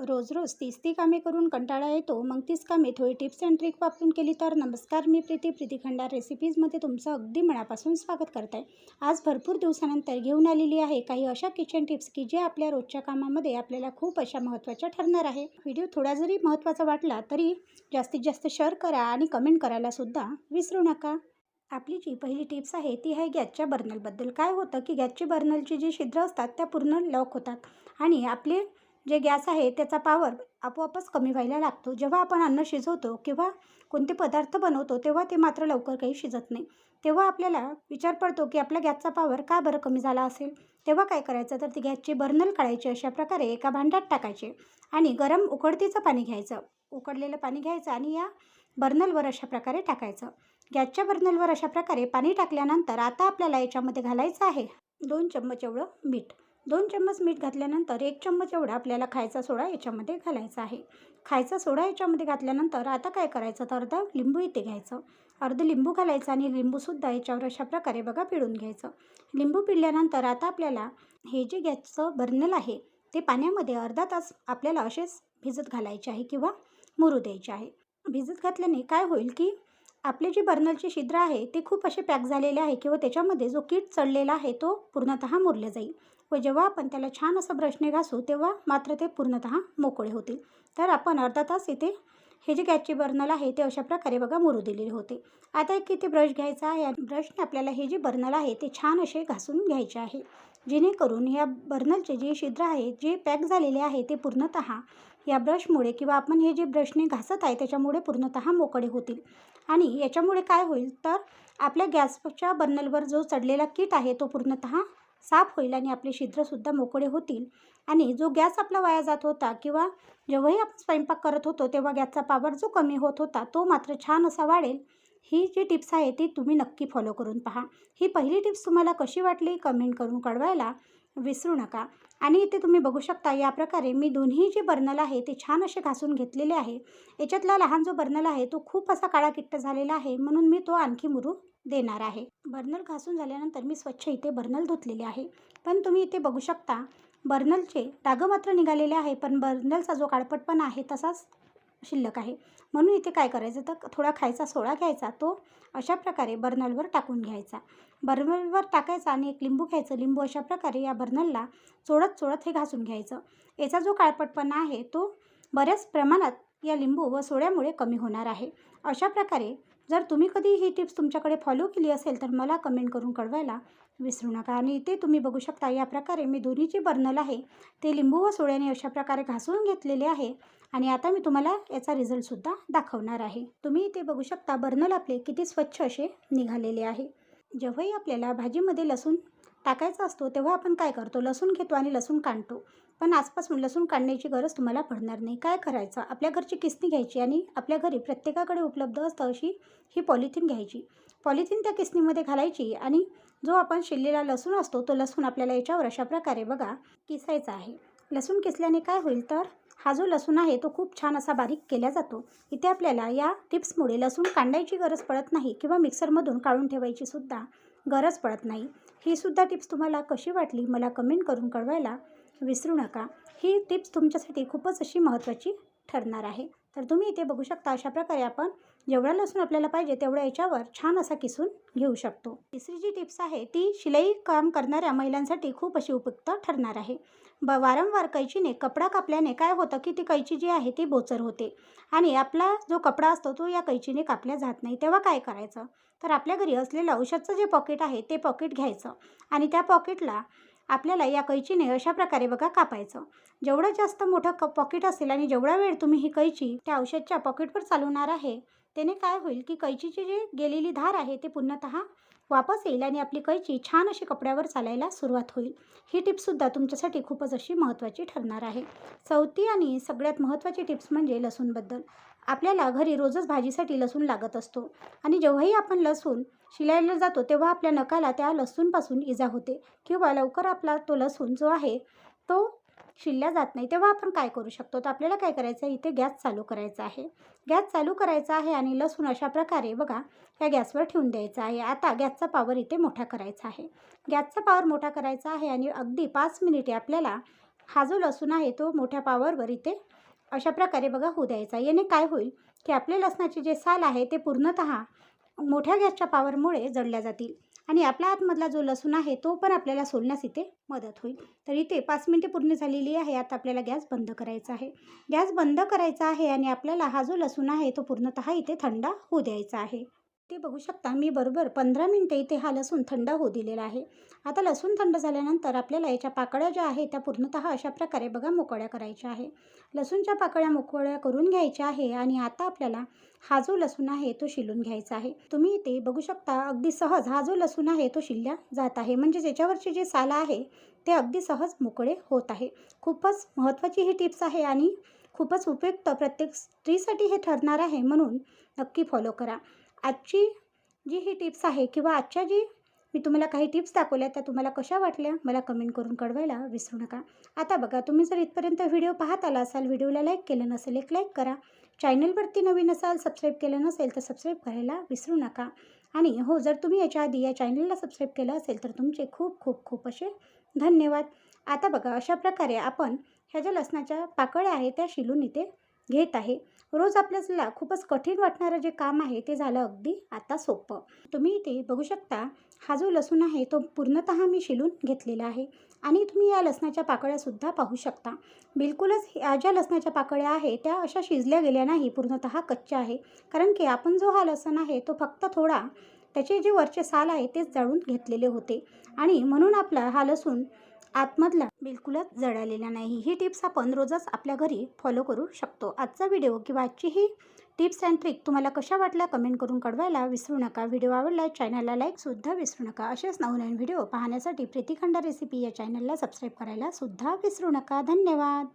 रोज रोज तीच ती कामे करून कंटाळा येतो मग तीच कामे थोडी टिप्स अँड ट्रिक वापरून केली तर. नमस्कार मी प्रीती. प्रीती खंडार रेसिपीजमध्ये तुमचं अगदी मनापासून स्वागत करत. आहे आज भरपूर दिवसानंतर घेऊन आलेली आहे काही अशा किचन टिप्स की जे आपल्या रोजच्या कामामध्ये आपल्याला खूप अशा महत्त्वाच्या ठरणार आहे. व्हिडिओ थोडा जरी महत्त्वाचा वाटला तरी जास्तीत जास्त शेअर करा आणि कमेंट करायलासुद्धा विसरू नका. आपली जी पहिली टिप्स आहे ती आहे गॅसच्या बर्नलबद्दल. काय होतं की गॅसची बर्नलची जी छिद्र असतात त्या पूर्ण लॉक होतात आणि आपले जे गॅस आहे त्याचा पावर आपोआपच कमी व्हायला लागतो. जेव्हा आपण अन्न शिजवतो किंवा कोणते पदार्थ बनवतो तेव्हा ते मात्र लवकर काही शिजत नाही. तेव्हा आपल्याला विचार पडतो की आपल्या गॅसचा पावर का बरं कमी झाला असेल? तेव्हा काय करायचं? तर ती गॅसची बर्नल काढायची अशा प्रकारे एका भांड्यात टाकायचे आणि गरम उकडतीचं पाणी घ्यायचं. उकडलेलं पाणी घ्यायचं आणि या बर्नलवर अशा प्रकारे टाकायचं. गॅसच्या बर्नलवर अशा प्रकारे पाणी टाकल्यानंतर आता आपल्याला याच्यामध्ये घालायचं आहे दोन चम्मच एवढं मीठ. दोन चम्मच मीठ घातल्यानंतर एक चम्मच एवढा आपल्याला खायचा सोडा याच्यामध्ये घालायचा आहे. खायचा सोडा याच्यामध्ये घातल्यानंतर आता काय करायचं? तर अर्धा लिंबू इथे घ्यायचं. अर्ध लिंबू घालायचं आणि लिंबूसुद्धा याच्यावर अशा प्रकारे बघा पिळून घ्यायचं. लिंबू पिळल्यानंतर आता आपल्याला हे जे गॅसचं बर्नल आहे ते पाण्यामध्ये अर्धा तास आपल्याला असेच भिजत घालायचे आहे किंवा मुरू द्यायचे आहे. भिजत घातल्याने काय होईल की आपले जे बर्नलचे छिद्र आहे ते खूप असे पॅक झालेले आहे किंवा त्याच्यामध्ये जो कीट चढलेला आहे तो पूर्णतः मुरला जाईल. व जेव्हा आपण त्याला छान असं ब्रशने घासू तेव्हा मात्र ते पूर्णतः मोकळे होतील. तर आपण अर्धा तास इथे हे जे गॅसचे बर्नल आहे ते अशा प्रकारे बघा मुरू दिलेले होते. आता एक इथे ब्रश घ्यायचा आहे आणि ब्रशने आपल्याला हे जे बर्नल आहे ते छान असे घासून घ्यायचे आहे. जेणेकरून या बर्नलचे जे छिद्र आहे जे पॅक झालेले आहे ते पूर्णतः या ब्रशमुळे किंवा आपण हे जे ब्रशने घासत आहे त्याच्यामुळे पूर्णतः मोकळे होतील. आणि याच्यामुळे काय होईल? तर आपल्या गॅसच्या बर्नलवर जो चढलेला कीट आहे तो पूर्णतः साफ होईल आणि आपले छिद्रसुद्धा मोकळे होतील. आणि जो गॅस आपला वाया जात होता किंवा जेव्हाही आपण स्वयंपाक करत होतो तेव्हा गॅसचा पावर जो कमी होत होता तो मात्र छान असा वाढेल. ही जी टिप्स आहे ती तुम्ही नक्की फॉलो करून पहा. ही पहिली टिप्स तुम्हाला कशी वाटली कमेंट करून कळवायला विसरू नका. आणि इथे तुम्ही बघू शकता या प्रकारे मी दोन्ही जे बर्नल आहे ते छान असे घासून घेतलेले आहे. याच्यातला लहान जो बर्नल आहे तो खूप असा काळा किट्ट झालेला आहे म्हणून मी तो आणखी मुरू देणार आहे. बर्नल घासून झाल्यानंतर मी स्वच्छ इथे बर्नल धुतलेले आहे. पण तुम्ही इथे बघू शकता बर्नलचे डागं मात्र निघालेले आहे पण बर्नलचा जो काळपटपणा आहे तसाच शिल्लक आहे. म्हणून इथे काय करायचं तर थोडा खायचा सोडा घ्यायचा तो अशा प्रकारे बर्नलवर टाकून घ्यायचा. बर्नलवर टाकायचा आणि एक लिंबू घ्यायचं. लिंबू अशा प्रकारे या बर्नलला चोळत चोळत हे घासून घ्यायचं. याचा जो काळपटपणा आहे तो बऱ्याच प्रमाणात या लिंबू व सोड्यामुळे कमी होणार आहे. अशा प्रकारे जर तुम्ही कधी ही टिप्स तुमच्याकडे फॉलो केली असेल तर मला कमेंट करून कळवायला विसरू नका. आणि इथे तुम्ही बघू शकता या प्रकारे मी दोन्ही जे बर्नल आहे ते लिंबू व सोड्याने अशा प्रकारे घासून घेतलेले आहे. आणि आता मी तुम्हाला याचा रिझल्टसुद्धा दाखवणार आहे. तुम्ही इथे बघू शकता बर्नल आपले किती स्वच्छ असे निघालेले आहे. जेव्हाही आपल्याला भाजीमध्ये लसूण टाकायचा असतो तेव्हा आपण काय करतो? लसूण घेतो आणि लसूण काढतो पण आजपासून लसूण काढण्याची गरज तुम्हाला पडणार नाही. काय करायचं? आपल्या घरची किसणी घ्यायची आणि आपल्या घरी प्रत्येकाकडे उपलब्ध असतं अशी ही पॉलिथिन घ्यायची. पॉलिथिन त्या किसणीमध्ये घालायची आणि जो आपण शिरलेला लसूण असतो तो लसूण आपल्याला याच्यावर अशा प्रकारे बघा किसायचा आहे. लसूण किसल्याने काय होईल तर हा जो लसूण आहे तो खूप छान असा बारीक केला जातो. इथे आपल्याला या टिप्समुळे लसूण कांडायची गरज पडत नाही किंवा मिक्सरमधून काढून ठेवायची सुद्धा. गरज पडत नाही. ही सुद्धा टिप्स तुम्हाला कशी वाटली मला कमेंट करून कळवायला विसरू नका. ही टिप्स तुमच्यासाठी खूपच अशी महत्त्वाची ठरणार आहे. तर तुम्ही इथे बघू शकता अशा प्रकारे आपण जेवढा लसूण आपल्याला पाहिजे तेवढ्या याच्यावर छान असा किसून घेऊ शकतो. तिसरी जी टिप्स आहे ती शिलाई काम करणाऱ्या महिलांसाठी खूप अशी उपयुक्त ठरणार आहे. ब वारंवार कैचीने कपडा कापल्याने काय होतं की ती कैची जी आहे ती बोचर होते. आणि आपला जो कपडा असतो तो या कैचीने कापल्या जात नाही. तेव्हा काय करायचं? तर आपल्या घरी असलेलं औषधचं जे पॉकेट आहे ते पॉकेट घ्यायचं. आणि त्या पॉकेटला आपल्याला या कैचीने अशा प्रकारे बघा कापायचं. जेवढं जास्त मोठं क पॉकेट असेल आणि जेवढा वेळ तुम्ही ही कैची त्या औषधच्या पॉकेटवर चालवणार आहे त्याने काय होईल की कैचीची जी गेलेली धार आहे ते पूर्णतः वापस येईल आणि आपली कैची छान अशी कपड्यावर चालायला सुरुवात होईल. ही टिप्ससुद्धा तुमच्यासाठी खूपच अशी महत्त्वाची ठरणार आहे. चौथी आणि सगळ्यात महत्त्वाची टिप्स म्हणजे लसूणबद्दल. आपल्याला घरी रोजच भाजीसाठी लसूण लागत असतो आणि जेव्हाही आपण लसूण शिलायला जातो तेव्हा आपल्या नकाला त्या लसूणपासून इजा होते किंवा लवकर आपला तो लसूण जो आहे तो शिल्ल्या जात नाही तेव्हा आपण काय करू शकतो? तर आपल्याला काय करायचं आहे? इथे गॅस चालू करायचा आहे. गॅस चालू करायचा आहे आणि लसूण अशा प्रकारे बघा ह्या गॅसवर ठेवून द्यायचा आहे. आता गॅसचा पावर इथे मोठा करायचा आहे. गॅसचा पावर मोठा करायचा आहे आणि अगदी पाच मिनिटे आपल्याला हा जो लसूण आहे तो मोठ्या पावरवर इथे अशा प्रकारे बघा होऊ द्यायचा याने काय होईल की आपले लसणाचे जे साल आहे ते पूर्णतः मोठ्या गॅसच्या पावरमुळे जळल्या जातील. आणि आपला आतमधला जो लसूण आहे तो पण आपल्याला सोलण्यास इथे मदत होईल. तर इथे पाच मिनटे पूर्ण झालेली आहे. आता आपल्याला गॅस बंद करायचा आहे. गॅस बंद करायचा आहे आणि आपल्याला हा जो लसूण आहे तो पूर्णतः इथे थंड होऊ द्यायचा आहे. ते बघू शकता मी बरोबर पंधरा मिनटं इथे हा लसूण थंड होऊ दिलेला आहे. आता लसूण थंड झाल्यानंतर आपल्याला याच्या पाकळ्या ज्या आहेत त्या पूर्णतः अशा प्रकारे बघा मोकळ्या करायच्या आहे. लसूणच्या पाकळ्या मोकळ्या करून घ्यायच्या आहे आणि आता आपल्याला हा जो लसूण आहे तो शिलून घ्यायचा आहे. तुम्ही इथे बघू शकता अगदी सहज हा जो लसूण आहे तो शिलल्या जात आहे. म्हणजे ज्याच्यावरचे जे साला आहे ते अगदी सहज मोकळे होत आहे. खूपच महत्त्वाची ही टिप्स आहे आणि खूपच उपयुक्त प्रत्येक स्त्रीसाठी हे ठरणार आहे म्हणून नक्की फॉलो करा. आजची जी ही टिप्स आहे किंवा आजच्या जी मी तुम्हाला काही टिप्स दाखवल्या त्या तुम्हाला कशा वाटल्या मला कमेंट करून कळवायला विसरू नका. आता बघा तुम्ही जर इथपर्यंत व्हिडिओ पाहत आला असाल व्हिडिओला लाईक केलं नसेल एक लाईक करा. चॅनलवरती नवीन असाल सबस्क्राईब केलं नसेल तर सबस्क्राईब करायला विसरू नका. आणि हो जर तुम्ही याच्या आधी या चॅनलला सबस्क्राईब केलं असेल तर तुमचे खूप खूप खूप असे धन्यवाद. आता बघा अशा प्रकारे आपण ह्या ज्या लसणाच्या पाकळ्या आहेत त्या शिलून इथे घेत आहे. रोज आपल्याला खूपच कठीण वाटणारं जे काम आहे ते झालं अगदी आता सोपं. तुम्ही इथे बघू शकता हा जो लसूण आहे तो पूर्णतः मी शिलून घेतलेला आहे. आणि तुम्ही या लसणाच्या पाकळ्यासुद्धा पाहू शकता. बिलकुलच ह्या ज्या लसणाच्या पाकळ्या आहे त्या अशा शिजल्या गेल्या नाही पूर्णतः कच्च्या आहे. कारण की आपण जो हा लसण आहे तो फक्त थोडा त्याचे जे वरचे साल आहे तेच जाळून घेतलेले होते. आणि म्हणून आपला हा लसूण आतमधला बिलकुलच जळालेला नाही. ही टिप्स आपण रोजच आपल्या घरी फॉलो करू शकतो. आजचा व्हिडिओ किंवा आजची ही टिप्स अँड ट्रिक तुम्हाला कशा वाटल्या कमेंट करून कळवायला विसरू नका. व्हिडिओ आवडला चॅनलला लाईकसुद्धा विसरू नका. असेच नवनवीन व्हिडिओ पाहण्यासाठी प्रीतिखंड रेसिपी या चॅनलला सबस्क्राईब करायला सुद्धा विसरू नका. धन्यवाद!